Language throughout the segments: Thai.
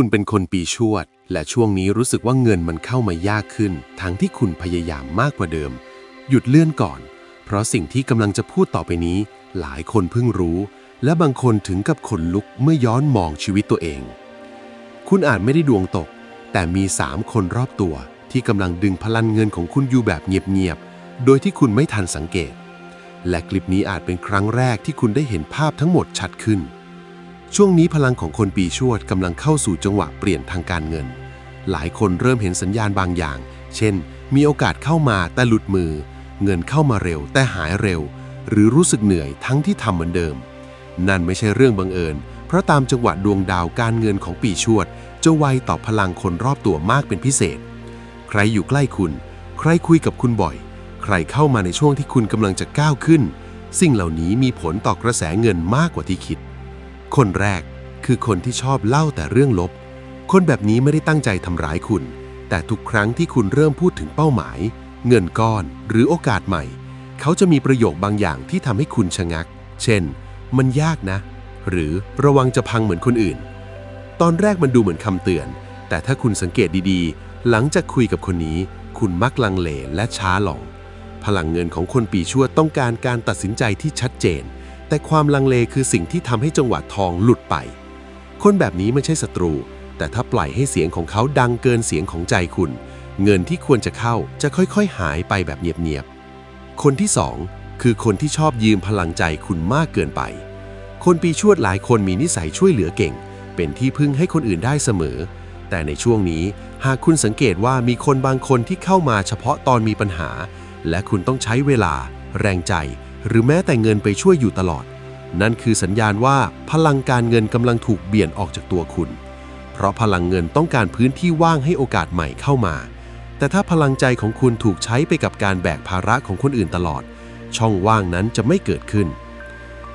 คุณเป็นคนปีชวด และช่วงนี้รู้สึกว่าเงินมันเข้ามายากขึ้น ทั้งที่คุณพยายามมากกว่าเดิม หยุดเลื่อนก่อน เพราะสิ่งที่กำลังจะพูดต่อไปนี้ หลายคนเพิ่งรู้ และบางคนถึงกับขนลุกเมื่อย้อนมองชีวิตตัวเอง คุณอาจไม่ได้ดวงตก แต่มี3คนรอบตัว ที่กำลังดึงพลังเงินของคุณอยู่แบบเงียบๆโดยที่คุณไม่ทันสังเกต และคลิปนี้อาจเป็นครั้งแรกที่คุณได้เห็นภาพทั้งหมดชัดขึ้น ช่วงนี้พลังของคนปีชวดกำลังเข้าสู่จังหวะเปลี่ยนทางการเงิน หลายคนเริ่มเห็นสัญญาณบางอย่าง เช่น มีโอกาสเข้ามาแต่หลุดมือ เงินเข้ามาเร็วแต่หายเร็ว หรือรู้สึกเหนื่อยทั้งที่ทำเหมือนเดิม นั่นไม่ใช่เรื่องบังเอิญ เพราะตามจังหวะดวงดาวการเงินของปีชวดจะไวต่อพลังคนรอบตัวมากเป็นพิเศษ ใครอยู่ใกล้คุณ ใครคุยกับคุณบ่อย ใครเข้ามาในช่วงที่คุณกำลังจะก้าวขึ้น สิ่งเหล่านี้มีผลต่อกระแสเงินมากกว่าที่คิด คนแรกคือคนที่ชอบเล่าแต่เรื่องลบ คนแบบนี้ไม่ได้ตั้งใจทำร้ายคุณ แต่ทุกครั้งที่คุณเริ่มพูดถึงเป้าหมาย เงินก้อนหรือโอกาสใหม่ เขาจะมีประโยคบางอย่างที่ทำให้คุณชะงัก เช่น มันยากนะ หรือระวังจะพังเหมือนคนอื่น ตอนแรกมันดูเหมือนคำเตือน แต่ถ้าคุณสังเกตดีๆ หลังจากคุยกับคนนี้ คุณมักลังเลและช้าลง พลังเงินของคนปีชัวต้องการการตัดสินใจที่ชัดเจน แต่ความลังเลคือสิ่งที่ทำให้จังหวะทองหลุดไป คนแบบนี้ไม่ใช่ศัตรู แต่ถ้าปล่อยให้เสียงของเขาดังเกินเสียงของใจคุณ เงินที่ควรจะเข้าจะค่อยๆ หายไปแบบเงียบๆ คนที่สองคือคนที่ชอบยืมพลังใจคุณมากเกินไป คนปีชวดหลายคนมีนิสัยช่วยเหลือเก่ง เป็นที่พึ่งให้คนอื่นได้เสมอ แต่ในช่วงนี้หากคุณสังเกตว่ามีคนบางคนที่เข้ามาเฉพาะตอนมีปัญหา และคุณต้องใช้เวลา แรงใจ หรือแม้แต่เงินไปช่วยอยู่ตลอด นั่นคือสัญญาณว่าพลังการเงินกำลังถูกเบี่ยนออกจากตัวคุณ เพราะพลังเงินต้องการพื้นที่ว่างให้โอกาสใหม่เข้ามา แต่ถ้าพลังใจของคุณถูกใช้ไปกับการแบกภาระของคนอื่นตลอด ช่องว่างนั้นจะไม่เกิดขึ้น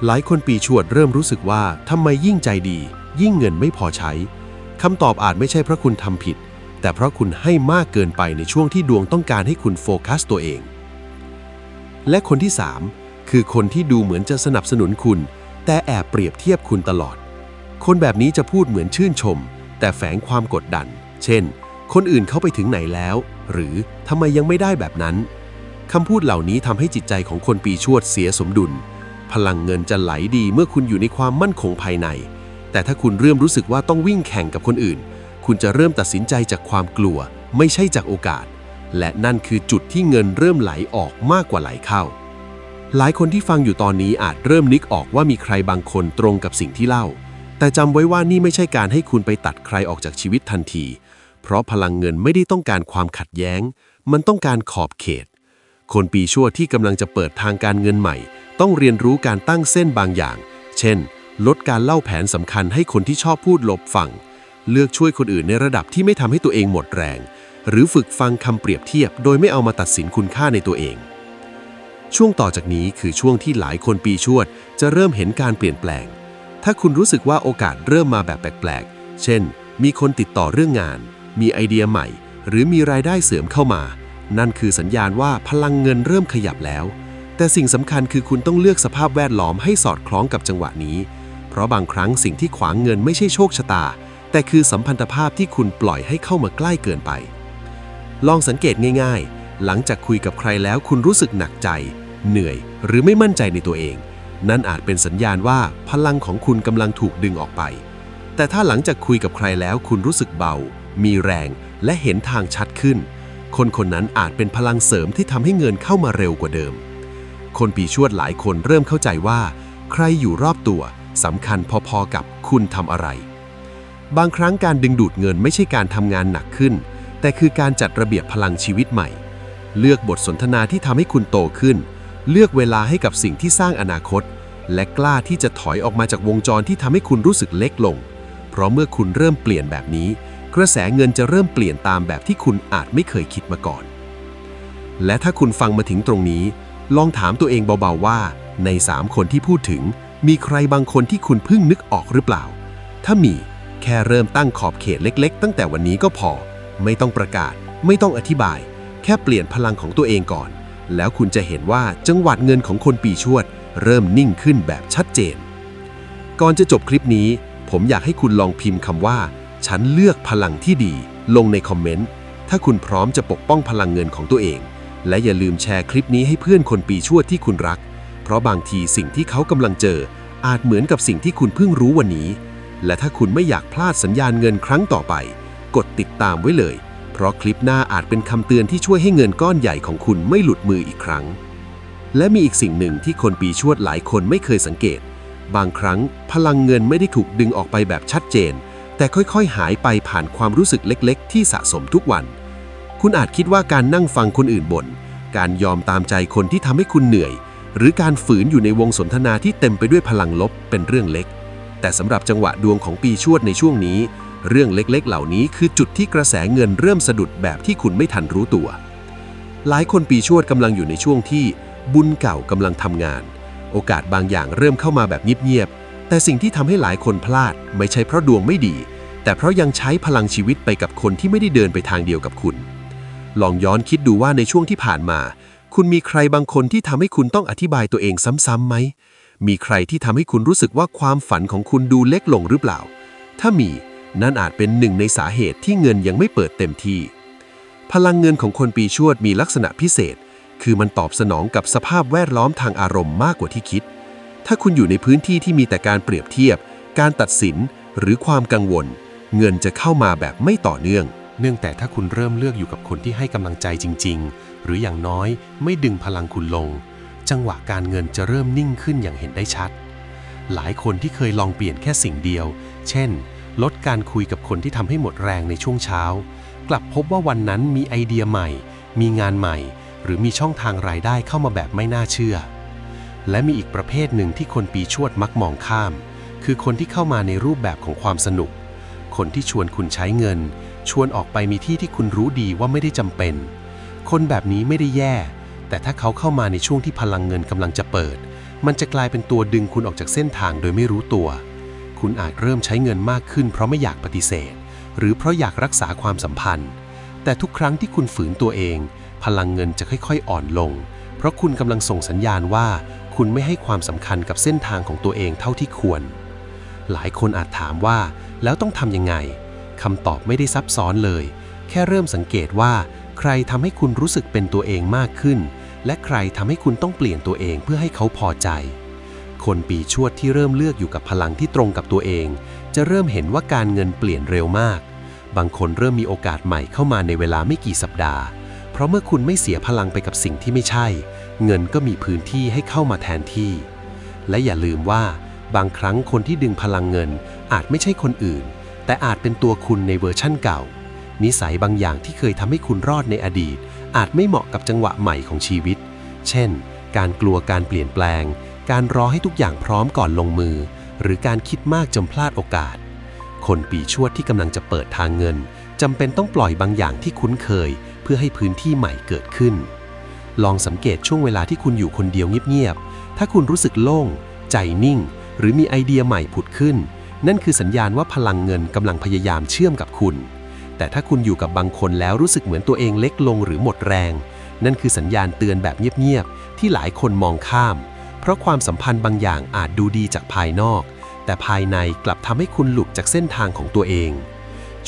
หลายคนปีชวดเริ่มรู้สึกว่าทำไมยิ่งใจดี ยิ่งเงินไม่พอใช้คำตอบอาจไม่ใช่เพราะคุณทำผิด แต่เพราะคุณให้มากเกินไปในช่วงที่ดวงต้องการให้คุณโฟกัสตัวเอง และคนที่ 3 คือคนที่ดูเหมือนจะสนับสนุนคุณ แต่แอบเปรียบเทียบคุณตลอด คนแบบนี้จะพูดเหมือนชื่นชม แต่แฝงความกดดัน เช่น คนอื่นเขาไปถึงไหนแล้ว หรือทำไมยังไม่ได้แบบนั้นคำพูดเหล่านี้ทำให้จิตใจของคนปีชวดเสียสมดุล พลังเงินจะไหลดีเมื่อคุณอยู่ในความมั่นคงภายใน แต่ถ้าคุณเริ่มรู้สึกว่าต้องวิ่งแข่งกับคนอื่น คุณจะเริ่มตัดสินใจจากความกลัว ไม่ใช่จากโอกาส และนั่นคือจุดที่เงินเริ่มไหลออกมากกว่าไหลเข้า หลายคนที่ฟังอยู่ตอนนี้อาจเริ่มนึกออกว่ามีใครบางคนตรงกับสิ่งที่เล่า แต่จำไว้ว่านี่ไม่ใช่การให้คุณไปตัดใครออกจากชีวิตทันที เพราะพลังเงินไม่ได้ต้องการความขัดแย้ง มันต้องการขอบเขต คนปีชั่วที่กำลังจะเปิดทางการเงินใหม่ ต้องเรียนรู้การตั้งเส้นบางอย่าง เช่น ลดการเล่าแผนสำคัญให้คนที่ชอบพูดหลบฟัง เลือกช่วยคนอื่นในระดับที่ไม่ทำให้ตัวเองหมดแรง หรือฝึกฟังคำเปรียบเทียบ โดยไม่เอามาตัดสินคุณค่าในตัวเอง ช่วงต่อจากนี้คือช่วงที่หลายคนปีชวด จะเริ่มเห็นการเปลี่ยนแปลง ถ้าคุณรู้สึกว่าโอกาสเริ่มมาแบบแปลกๆ เช่น มีคนติดต่อเรื่องงาน มีไอเดียใหม่ หรือมีรายได้เสริมเข้ามา นั่นคือสัญญาณว่าพลังเงินเริ่มขยับแล้ว แต่สิ่งสำคัญคือคุณต้องเลือกสภาพแวดล้อมให้สอดคล้องกับจังหวะนี้ เพราะบางครั้งสิ่งที่ขวางเงินไม่ใช่โชคชะตา แต่คือสัมพันธภาพที่คุณปล่อยให้เข้ามาใกล้เกินไป ลองสังเกตง่าย ๆหลังจากคุยกับใครแล้วคุณรู้สึกหนักใจ เหนื่อย หรือไม่มั่นใจในตัวเอง นั่นอาจเป็นสัญญาณว่าพลังของคุณกำลังถูกดึงออกไป แต่ถ้าหลังจากคุยกับใครแล้วคุณรู้สึกเบา มีแรง และเห็นทางชัดขึ้น คนคนนั้นอาจเป็นพลังเสริมที่ทำให้เงินเข้ามาเร็วกว่าเดิม คนปีชวดหลายคนเริ่มเข้าใจว่า ใครอยู่รอบตัวสำคัญพอๆกับคุณทำอะไร บางครั้งการดึงดูดเงินไม่ใช่การทำงานหนักขึ้น แต่คือการจัดระเบียบพลังชีวิตใหม่ เลือกบทสนทนาที่ทำให้คุณโตขึ้น เลือกเวลาให้กับสิ่งที่สร้างอนาคต และกล้าที่จะถอยออกมาจากวงจรที่ทำให้คุณรู้สึกเล็กลง เพราะเมื่อคุณเริ่มเปลี่ยนแบบนี้ กระแสเงินจะเริ่มเปลี่ยนตามแบบที่คุณอาจไม่เคยคิดมาก่อน และถ้าคุณฟังมาถึงตรงนี้ ลองถามตัวเองเบาๆว่า ใน 3 คนที่พูดถึง มีใครบางคนที่คุณเพิ่งนึกออกหรือเปล่า ถ้ามี แค่เริ่มตั้งขอบเขตเล็ก ๆ ตั้งแต่วันนี้ก็พอ ไม่ต้องประกาศ ไม่ต้องอธิบาย แค่เปลี่ยนพลังของตัวเองก่อน แล้วคุณจะเห็นว่าจังหวัดเงินของคนปีชวด เริ่มนิ่งขึ้นแบบชัดเจน ก่อนจะจบคลิปนี้ ผมอยากให้คุณลองพิมพ์คำว่า ฉันเลือกพลังที่ดี ลงในคอมเมนต์ ถ้าคุณพร้อมจะปกป้องพลังเงินของตัวเอง และอย่าลืมแชร์คลิปนี้ให้เพื่อนคนปีชวดที่คุณรัก เพราะบางทีสิ่งที่เขากำลังเจอ อาจเหมือนกับสิ่งที่คุณเพิ่งรู้วันนี้ และถ้าคุณไม่อยากพลาดสัญญาณเงินครั้งต่อไป กดติดตามไว้เลย ราะคลิปหน้าอาจเป็นคำเตือนที่ช่วยให้เงินก้อนใหญ่ของคุณไม่หลุดมืออีกครั้ง และมีอีกสิ่งหนึ่งที่คนปีชวดหลายคนไม่เคยสังเกต บางครั้งพลังเงินไม่ได้ถูกดึงออกไปแบบชัดเจน แต่ค่อยๆ หายไปผ่านความรู้สึกเล็กๆ ที่สะสมทุกวัน คุณอาจคิดว่าการนั่งฟังคนอื่นบน่นการยอมตามใจคนที่ทำให้คุณเหนื่อย หรือการฝืนอยู่ในวงสนทนาที่เต็มไปด้วยพลังลบเป็นเรื่องเล็ก แต่สำหรับจังหวะดวงของปีชวดในช่วงนี้ เรื่องเล็กๆ เหล่านี้คือจุดที่กระแสเงินเริ่มสะดุดแบบที่คุณไม่ทันรู้ตัว หลายคนปีชวดกำลังอยู่ในช่วงที่บุญเก่ากำลังทำงาน โอกาสบางอย่างเริ่มเข้ามาแบบเงียบๆ แต่สิ่งที่ทำให้หลายคนพลาด ไม่ใช่เพราะดวงไม่ดี แต่เพราะยังใช้พลังชีวิตไปกับคนที่ไม่ได้เดินไปทางเดียวกับคุณ ลองย้อนคิดดูว่าในช่วงที่ผ่านมา คุณมีใครบางคนที่ทำให้คุณต้องอธิบายตัวเองซ้ำๆไหม มีใครที่ทำให้คุณรู้สึกว่าความฝันของคุณดูเล็กลงหรือเปล่า ถ้ามี นั่นอาจเป็นหนึ่งในสาเหตุที่เงินยังไม่เปิดเต็มที่ พลังเงินของคนปีชวดมีลักษณะพิเศษ คือมันตอบสนองกับสภาพแวดล้อมทางอารมณ์มากกว่าที่คิด ถ้าคุณอยู่ในพื้นที่ที่มีแต่การเปรียบเทียบ การตัดสิน หรือความกังวล เงินจะเข้ามาแบบไม่ต่อเนื่อง เนื่องแต่ถ้าคุณเริ่มเลือกอยู่กับคนที่ให้กำลังใจจริง ๆ หรืออย่างน้อยไม่ดึงพลังคุณลง จังหวะการเงินจะเริ่มนิ่งขึ้นอย่างเห็นได้ชัด หลายคนที่เคยลองเปลี่ยนแค่สิ่งเดียว เช่น ลดการคุยกับคนที่ทำให้หมดแรงในช่วงเช้า กลับพบว่าวันนั้นมีไอเดียใหม่ มีงานใหม่ หรือมีช่องทางรายได้เข้ามาแบบไม่น่าเชื่อ และมีอีกประเภทหนึ่งที่คนปีชวดมักมองข้าม คือคนที่เข้ามาในรูปแบบของความสนุก คนที่ชวนคุณใช้เงิน ชวนออกไปมีที่ที่คุณรู้ดีว่าไม่ได้จำเป็น คนแบบนี้ไม่ได้แย่ แต่ถ้าเขาเข้ามาในช่วงที่พลังเงินกำลังจะเปิด มันจะกลายเป็นตัวดึงคุณออกจากเส้นทางโดยไม่รู้ตัว คุณอาจเริ่มใช้เงินมากขึ้นเพราะไม่อยากปฏิเสธ หรือเพราะอยากรักษาความสัมพันธ์ แต่ทุกครั้งที่คุณฝืนตัวเอง พลังเงินจะค่อยๆ อ่อนลง เพราะคุณกำลังส่งสัญญาณว่า คุณไม่ให้ความสำคัญกับเส้นทางของตัวเองเท่าที่ควร หลายคนอาจถามว่า แล้วต้องทำยังไงคำตอบไม่ได้ซับซ้อนเลย แค่เริ่มสังเกตว่า ใครทำให้คุณรู้สึกเป็นตัวเองมากขึ้น และใครทำให้คุณต้องเปลี่ยนตัวเองเพื่อให้เขาพอใจ คนปีชวดที่เริ่มเลือกอยู่กับพลังที่ตรงกับตัวเอง จะเริ่มเห็นว่าการเงินเปลี่ยนเร็วมาก บางคนเริ่มมีโอกาสใหม่เข้ามาในเวลาไม่กี่สัปดาห์ เพราะเมื่อคุณไม่เสียพลังไปกับสิ่งที่ไม่ใช่ เงินก็มีพื้นที่ให้เข้ามาแทนที่ และอย่าลืมว่า บางครั้งคนที่ดึงพลังเงินอาจไม่ใช่คนอื่น แต่อาจเป็นตัวคุณในเวอร์ชั่นเก่า นิสัยบางอย่างที่เคยทำให้คุณรอดในอดีต อาจไม่เหมาะกับจังหวะใหม่ของชีวิต เช่น การกลัวการเปลี่ยนแปลง การรอให้ทุกอย่างพร้อมก่อนลงมือ หรือการคิดมากจนพลาดโอกาส คนปีชวดที่กำลังจะเปิดทางเงินจำเป็นต้องปล่อยบางอย่างที่คุ้นเคย เพื่อให้พื้นที่ใหม่เกิดขึ้น ลองสังเกตช่วงเวลาที่คุณอยู่คนเดียวเงียบๆ ถ้าคุณรู้สึกโล่ง ใจนิ่ง หรือมีไอเดียใหม่ผุดขึ้น นั่นคือสัญญาณว่าพลังเงินกำลังพยายามเชื่อมกับคุณ แต่ถ้าคุณอยู่กับบางคนแล้วรู้สึกเหมือนตัวเองเล็กลงหรือหมดแรง นั่นคือสัญญาณเตือนแบบเงียบๆ ที่หลายคนมองข้าม เพราะความสัมพันธ์บางอย่างอาจดูดีจากภายนอก แต่ภายในกลับทำให้คุณหลุดจากเส้นทางของตัวเอง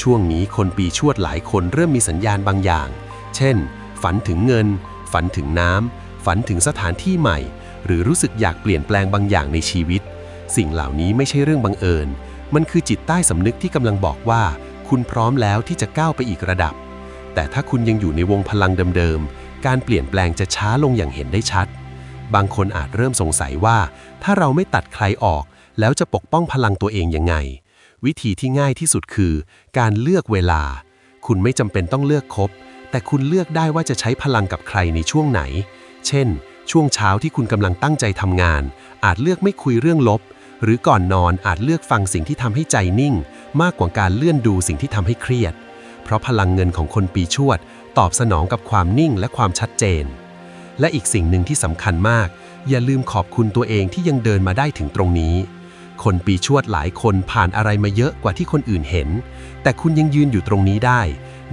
ช่วงนี้คนปีชวดหลายคนเริ่มมีสัญญาณบางอย่าง เช่น ฝันถึงเงิน ฝันถึงน้ำ ฝันถึงสถานที่ใหม่ หรือรู้สึกอยากเปลี่ยนแปลงบางอย่างในชีวิต สิ่งเหล่านี้ไม่ใช่เรื่องบังเอิญ มันคือจิตใต้สำนึกที่กำลังบอกว่า คุณพร้อมแล้วที่จะก้าวไปอีกระดับ แต่ถ้าคุณยังอยู่ในวงพลังเดิมๆ การเปลี่ยนแปลงจะช้าลงอย่างเห็นได้ชัด บางคนอาจเริ่มสงสัยว่า ถ้าเราไม่ตัดใครออก แล้วจะปกป้องพลังตัวเองยังไง วิธีที่ง่ายที่สุดคือ การเลือกเวลา คุณไม่จำเป็นต้องเลือกคบ แต่คุณเลือกได้ว่าจะใช้พลังกับใครในช่วงไหน เช่น ช่วงเช้าที่คุณกำลังตั้งใจทำงาน อาจเลือกไม่คุยเรื่องลบ หรือก่อนนอนอาจเลือกฟังสิ่งที่ทำให้ใจนิ่ง มากกว่าการเลื่อนดูสิ่งที่ทำให้เครียด เพราะพลังเงินของคนปีชวด ตอบสนองกับความนิ่งและความชัดเจน และอีกสิ่งหนึ่งที่สำคัญมาก อย่าลืมขอบคุณตัวเองที่ยังเดินมาได้ถึงตรงนี้ คนปีชวดหลายคนผ่านอะไรมาเยอะกว่าที่คนอื่นเห็น แต่คุณยังยืนอยู่ตรงนี้ได้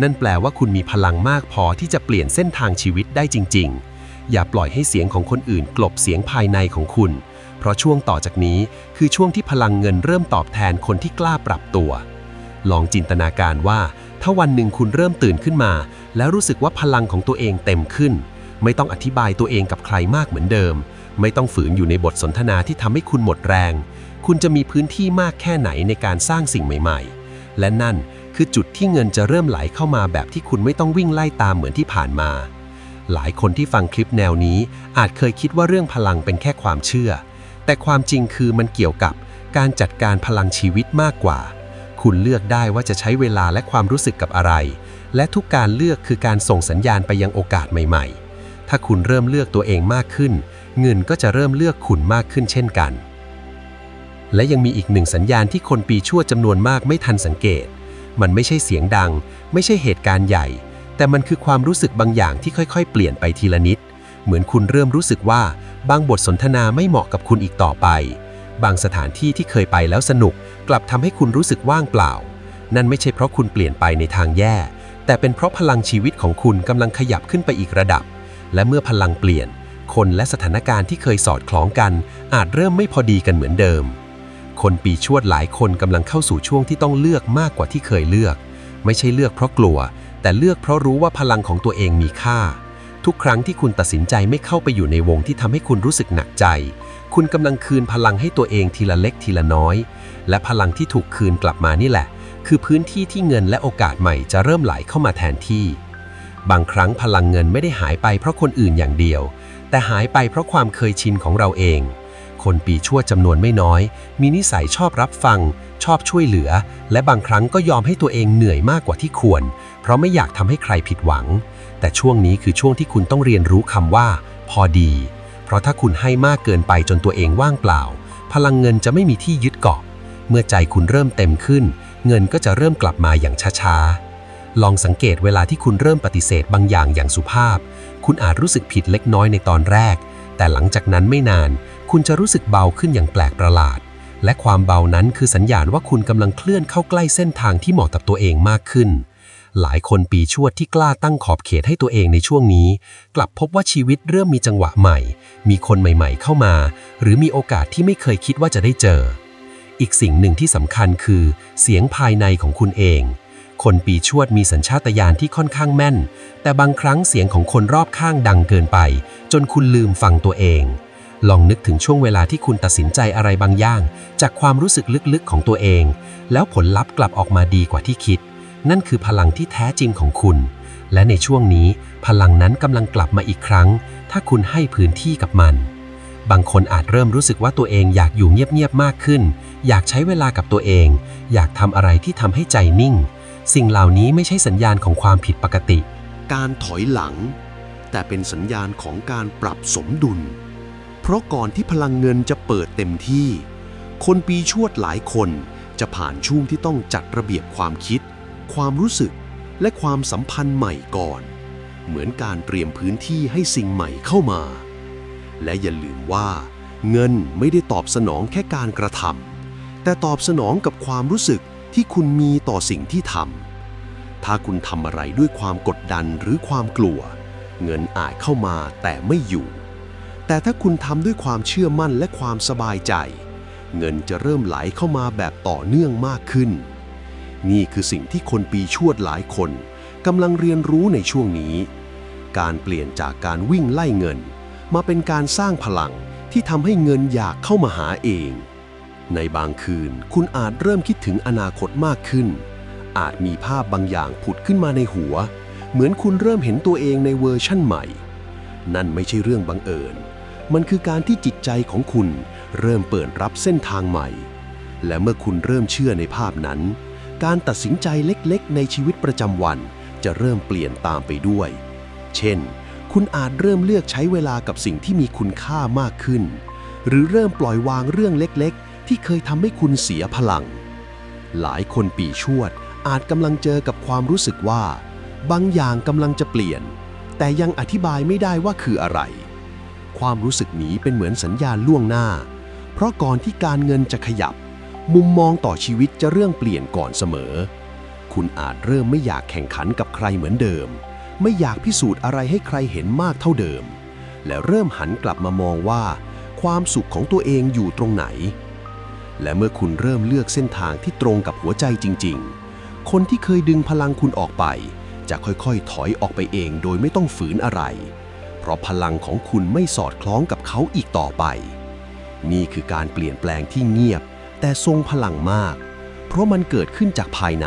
นั่นแปลว่าคุณมีพลังมากพอที่จะเปลี่ยนเส้นทางชีวิตได้จริง ๆ อย่าปล่อยให้เสียงของคนอื่น กลบเสียงภายในของคุณ เพราะช่วงต่อจากนี้คือช่วงที่พลังเงินเริ่มตอบแทนคนที่กล้าปรับตัว ลองจินตนาการว่า ถ้าวันหนึ่งคุณเริ่มตื่นขึ้นมา แล้วรู้สึกว่าพลังของตัวเองเต็มขึ้น ไม่ต้องอธิบายตัวเองกับใครมากเหมือนเดิม ไม่ต้องฝืนอยู่ในบทสนทนาที่ทำให้คุณหมดแรง คุณจะมีพื้นที่มากแค่ไหนในการสร้างสิ่งใหม่ๆ และนั่นคือจุดที่เงินจะเริ่มไหลเข้ามาแบบที่คุณไม่ต้องวิ่งไล่ตามเหมือนที่ผ่านมา หลายคนที่ฟังคลิปแนวนี้ อาจเคยคิดว่าเรื่องพลังเป็นแค่ความเชื่อ แต่ความจริงคือมันเกี่ยวกับการจัดการพลังชีวิตมากกว่า คุณเลือกได้ว่าจะใช้เวลาและความรู้สึกกับอะไร และทุกการเลือกคือการส่งสัญญาณไปยังโอกาสใหม่ ๆ ถ้าคุณเริ่มเลือกตัวเองมากขึ้น เงินก็จะเริ่มเลือกคุณมากขึ้นเช่นกัน และยังมีอีกหนึ่งสัญญาณที่คนปีชั่วจำนวนมากไม่ทันสังเกต มันไม่ใช่เสียงดัง ไม่ใช่เหตุการณ์ใหญ่ แต่มันคือความรู้สึกบางอย่างที่ค่อยๆ เปลี่ยนไปทีละนิด เหมือนคุณเริ่มรู้สึกว่าบางบทสนทนาไม่เหมาะกับคุณอีกต่อไป บางสถานที่ที่เคยไปแล้วสนุก กลับทำให้คุณรู้สึกว่างเปล่า นั่นไม่ใช่เพราะคุณเปลี่ยนไปในทางแย่ แต่เป็นเพราะพลังชีวิตของคุณกำลังขยับขึ้นไปอีกระดับ และเมื่อพลังเปลี่ยน คนและสถานการณ์ที่เคยสอดคล้องกัน อาจเริ่มไม่พอดีกันเหมือนเดิม คนปีชวดหลายคนกำลังเข้าสู่ช่วงที่ต้องเลือกมากกว่าที่เคยเลือก ไม่ใช่เลือกเพราะกลัว แต่เลือกเพราะรู้ว่าพลังของตัวเองมีค่า ทุกครั้งที่คุณตัดสินใจไม่เข้าไปอยู่ในวงที่ทำให้คุณรู้สึกหนักใจ คุณกำลังคืนพลังให้ตัวเองทีละเล็กทีละน้อย และพลังที่ถูกคืนกลับมานี่แหละ คือพื้นที่ที่เงินและโอกาสใหม่จะเริ่มไหลเข้ามาแทนที่ บางครั้งพลังเงินไม่ได้หายไปเพราะคนอื่นอย่างเดียว แต่หายไปเพราะความเคยชินของเราเอง คนปีชั่วจำนวนไม่น้อย มีนิสัยชอบรับฟัง ชอบช่วยเหลือ และบางครั้งก็ยอมให้ตัวเองเหนื่อยมากกว่าที่ควร เพราะไม่อยากทำให้ใครผิดหวัง แต่ช่วงนี้คือช่วงที่คุณต้องเรียนรู้คำว่า พอดี เพราะถ้าคุณให้มากเกินไปจนตัวเองว่างเปล่า พลังเงินจะไม่มีที่ยึดเกาะ เมื่อใจคุณเริ่มเต็มขึ้น เงินก็จะเริ่มกลับมาอย่างช้าๆ ลองสังเกตเวลาที่คุณเริ่มปฏิเสธบางอย่างอย่างสุภาพ คุณอาจรู้สึกผิดเล็กน้อยในตอนแรก แต่หลังจากนั้นไม่นาน คุณจะรู้สึกเบาขึ้นอย่างแปลกประหลาด และความเบานั้นคือสัญญาณว่าคุณกำลังเคลื่อนเข้าใกล้เส้นทางที่เหมาะกับตัวเองมากขึ้น หลายคนปีชวดที่กล้าตั้งขอบเขตให้ตัวเองในช่วงนี้ กลับพบว่าชีวิตเริ่มมีจังหวะใหม่ มีคนใหม่ๆ เข้ามา หรือมีโอกาสที่ไม่เคยคิดว่าจะได้เจอ อีกสิ่งหนึ่งที่สำคัญคือ เสียงภายในของคุณเอง คนปีชวดมีสัญชาตญาณที่ค่อนข้างแม่น แต่บางครั้งเสียงของคนรอบข้างดังเกินไป จนคุณลืมฟังตัวเอง ลองนึกถึงช่วงเวลาที่คุณตัดสินใจอะไรบางอย่าง จากความรู้สึกลึกๆของตัวเอง แล้วผลลัพธ์กลับออกมาดีกว่าที่คิด นั่นคือพลังที่แท้จริงของคุณ และในช่วงนี้ พลังนั้นกำลังกลับมาอีกครั้ง ถ้าคุณให้พื้นที่กับมันบางคนอาจเริ่มรู้สึกว่าตัวเองอยากอยู่เงียบๆมากขึ้น อยากใช้เวลากับตัวเอง อยากทำอะไรที่ทำให้ใจนิ่ง สิ่งเหล่านี้ไม่ใช่สัญญาณของความผิดปกติ การถอยหลัง แต่เป็นสัญญาณของการปรับสมดุล เพราะก่อนที่พลังเงินจะเปิดเต็มที่ คนปีชวดหลายคนจะผ่านช่วงที่ต้องจัดระเบียบความคิด ความรู้สึกและความสัมพันธ์ใหม่ก่อน เหมือนการเตรียมพื้นที่ให้สิ่งใหม่เข้ามา และอย่าลืมว่า เงินไม่ได้ตอบสนองแค่การกระทำแต่ตอบสนองกับความรู้สึก ที่คุณมีต่อสิ่งที่ทำ ถ้าคุณทำอะไรด้วยความกดดันหรือความกลัว เงินอาจเข้ามาแต่ไม่อยู่ แต่ถ้าคุณทำด้วยความเชื่อมั่นและความสบายใจ เงินจะเริ่มไหลเข้ามาแบบต่อเนื่องมากขึ้น นี่คือสิ่งที่คนปีชวดหลายคนกำลังเรียนรู้ในช่วงนี้ การเปลี่ยนจากการวิ่งไล่เงิน มาเป็นการสร้างพลังที่ทำให้เงินอยากเข้ามาหาเอง ในบางคืนคุณอาจเริ่มคิดถึงอนาคตมากขึ้น อาจมีภาพบางอย่างผุดขึ้นมาในหัว เหมือนคุณเริ่มเห็นตัวเองในเวอร์ชั่นใหม่ นั่นไม่ใช่เรื่องบังเอิญ มันคือการที่จิตใจของคุณเริ่มเปิดรับเส้นทางใหม่ และเมื่อคุณเริ่มเชื่อในภาพนั้น การตัดสินใจเล็กๆ ในชีวิตประจำวัน จะเริ่มเปลี่ยนตามไปด้วย เช่น คุณอาจเริ่มเลือกใช้เวลากับสิ่งที่มีคุณค่ามากขึ้น หรือเริ่มปล่อยวางเรื่องเล็กๆ ที่เคยทำให้คุณเสียพลัง หลายคนปีชวดอาจกำลังเจอกับความรู้สึกว่า บางอย่างกำลังจะเปลี่ยน แต่ยังอธิบายไม่ได้ว่าคืออะไร ความรู้สึกนี้เป็นเหมือนสัญญาณล่วงหน้า เพราะก่อนที่การเงินจะขยับ มุมมองต่อชีวิตจะเรื่องเปลี่ยนก่อนเสมอ คุณอาจเริ่มไม่อยากแข่งขันกับใครเหมือนเดิม ไม่อยากพิสูจน์อะไรให้ใครเห็นมากเท่าเดิม และเริ่มหันกลับมามองว่า ความสุขของตัวเองอยู่ตรงไหน และเมื่อคุณเริ่มเลือกเส้นทางที่ตรงกับหัวใจจริง ๆ คนที่เคยดึงพลังคุณออกไป จะค่อยๆ ถอยออกไปเองโดยไม่ต้องฝืนอะไร เพราะพลังของคุณไม่สอดคล้องกับเขาอีกต่อไป นี่คือการเปลี่ยนแปลงที่เงียบ แต่ทรงพลังมาก เพราะมันเกิดขึ้นจากภายใน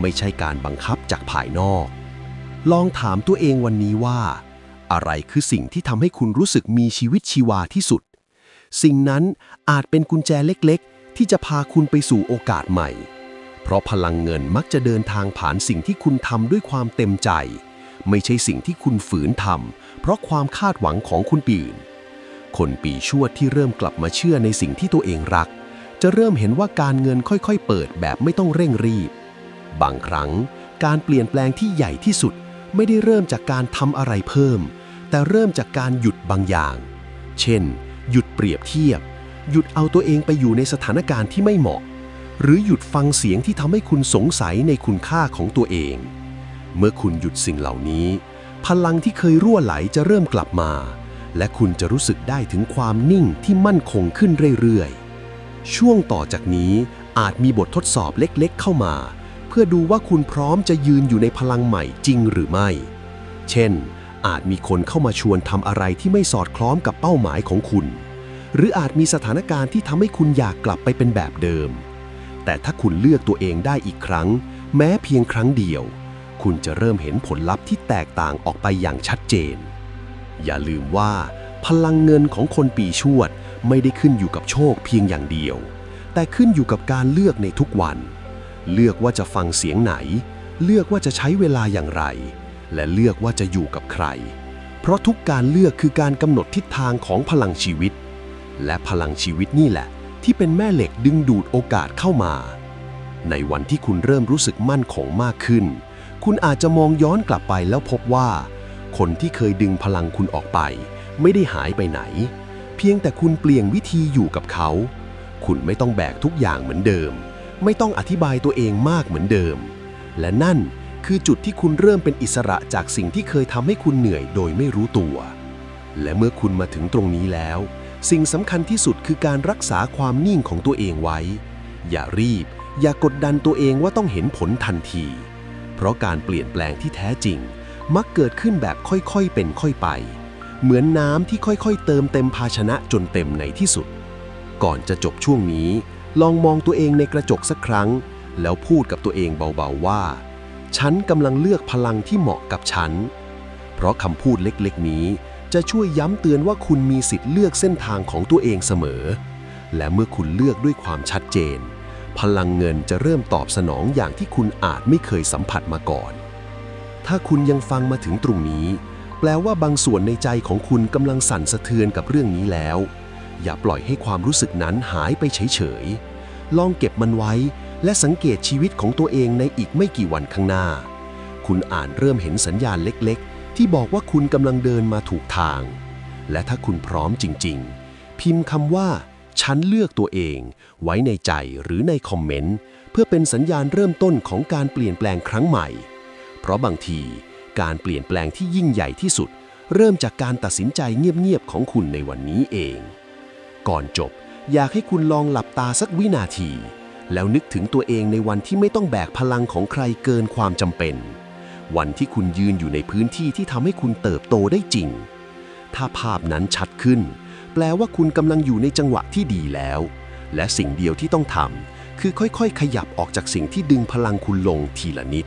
ไม่ใช่การบังคับจากภายนอก ลองถามตัวเองวันนี้ว่า อะไรคือสิ่งที่ทำให้คุณรู้สึกมีชีวิตชีวาที่สุด สิ่งนั้นอาจเป็นกุญแจเล็กๆ ที่จะพาคุณไปสู่โอกาสใหม่ เพราะพลังเงินมักจะเดินทางผ่านสิ่งที่คุณทำด้วยความเต็มใจ ไม่ใช่สิ่งที่คุณฝืนทำเพราะความคาดหวังของคุณปีอื่น คนปีชวดที่เริ่มกลับมาเชื่อในสิ่งที่ตัวเองรัก จะเริ่มเห็นว่าการเงินค่อยๆ เปิดแบบไม่ต้องเร่งรีบ บางครั้งการเปลี่ยนแปลงที่ใหญ่ที่สุด ไม่ได้เริ่มจากการทำอะไรเพิ่ม แต่เริ่มจากการหยุดบางอย่าง เช่น หยุดเปรียบเทียบ หยุดเอาตัวเองไปอยู่ในสถานการณ์ที่ไม่เหมาะ หรือหยุดฟังเสียงที่ทำให้คุณสงสัยในคุณค่าของตัวเอง เมื่อคุณหยุดสิ่งเหล่านี้ พลังที่เคยรั่วไหลจะเริ่มกลับมา และคุณจะรู้สึกได้ถึงความนิ่งที่มั่นคงขึ้นเรื่อยๆ ช่วงต่อจากนี้อาจมีบททดสอบเล็กๆ เข้ามา เพื่อดูว่าคุณพร้อมจะยืนอยู่ในพลังใหม่จริงหรือไม่ เช่น อาจมีคนเข้ามาชวนทำอะไรที่ไม่สอดคล้องกับเป้าหมายของคุณ หรืออาจมีสถานการณ์ที่ทำให้คุณอยากกลับไปเป็นแบบเดิม แต่ถ้าคุณเลือกตัวเองได้อีกครั้ง แม้เพียงครั้งเดียว คุณจะเริ่มเห็นผลลัพธ์ที่แตกต่างออกไปอย่างชัดเจน อย่าลืมว่า พลังเงินของคนปีชวดไม่ได้ขึ้นอยู่กับโชคเพียงอย่างเดียว แต่ขึ้นอยู่กับการเลือกในทุกวัน เลือกว่าจะฟังเสียงไหน เลือกว่าจะใช้เวลาอย่างไร และเลือกว่าจะอยู่กับใคร เพราะทุกการเลือกคือการกำหนดทิศทางของพลังชีวิต และพลังชีวิตนี่แหละ ที่เป็นแม่เหล็กดึงดูดโอกาสเข้ามา ในวันที่คุณเริ่มรู้สึกมั่นคงมากขึ้น คุณอาจจะมองย้อนกลับไปแล้วพบว่า คนที่เคยดึงพลังคุณออกไป ไม่ได้หายไปไหน เพียงแต่คุณเปลี่ยนวิธีอยู่กับเขา คุณไม่ต้องแบกทุกอย่างเหมือนเดิม ไม่ต้องอธิบายตัวเองมากเหมือนเดิม และนั่นคือจุดที่คุณเริ่มเป็นอิสระจากสิ่งที่เคยทำให้คุณเหนื่อยโดยไม่รู้ตัว และเมื่อคุณมาถึงตรงนี้แล้ว สิ่งสำคัญที่สุดคือการรักษาความนิ่งของตัวเองไว้ อย่ารีบ อย่ากดดันตัวเองว่าต้องเห็นผลทันที เพราะการเปลี่ยนแปลงที่แท้จริง มักเกิดขึ้นแบบค่อยๆเป็นค่อยไป เหมือนน้ำที่ค่อยๆ เติมเต็มภาชนะจนเต็มในที่สุด ก่อนจะจบช่วงนี้ ลองมองตัวเองในกระจกสักครั้ง แล้วพูดกับตัวเองเบาๆว่า ฉันกำลังเลือกพลังที่เหมาะกับฉัน เพราะคำพูดเล็กๆนี้ จะช่วยย้ำเตือนว่าคุณมีสิทธิ์เลือกเส้นทางของตัวเองเสมอ และเมื่อคุณเลือกด้วยความชัดเจน พลังเงินจะเริ่มตอบสนองอย่างที่คุณอาจไม่เคยสัมผัสมาก่อน ถ้าคุณยังฟังมาถึงตรงนี้ แปลว่าบางส่วนในใจของคุณกำลังสั่นสะเทือนกับเรื่องนี้แล้ว อย่าปล่อยให้ความรู้สึกนั้นหายไปเฉยๆ ลองเก็บมันไว้ และสังเกตชีวิตของตัวเองในอีกไม่กี่วันข้างหน้า คุณอ่านเริ่มเห็นสัญญาณเล็กๆ ที่บอกว่าคุณกำลังเดินมาถูกทาง และถ้าคุณพร้อมจริง ๆ พิมพ์คำว่า ฉันเลือกตัวเอง ไว้ในใจหรือในคอมเมนต์ เพื่อเป็นสัญญาณเริ่มต้นของการเปลี่ยนแปลงครั้งใหม่ เพราะบางทีการเปลี่ยนแปลงที่ยิ่งใหญ่ที่สุด เริ่มจากการตัดสินใจเงียบๆของคุณในวันนี้เอง ก่อนจบอยากให้คุณลองหลับตาสักวินาที แล้วนึกถึงตัวเองในวันที่ไม่ต้องแบกพลังของใครเกินความจำเป็น วันที่คุณยืนอยู่ในพื้นที่ที่ทำให้คุณเติบโตได้จริง ถ้าภาพนั้นชัดขึ้น แปลว่าคุณกำลังอยู่ในจังหวะที่ดีแล้ว และสิ่งเดียวที่ต้องทำคือค่อยๆ ขยับออกจากสิ่งที่ดึงพลังคุณลงทีละนิด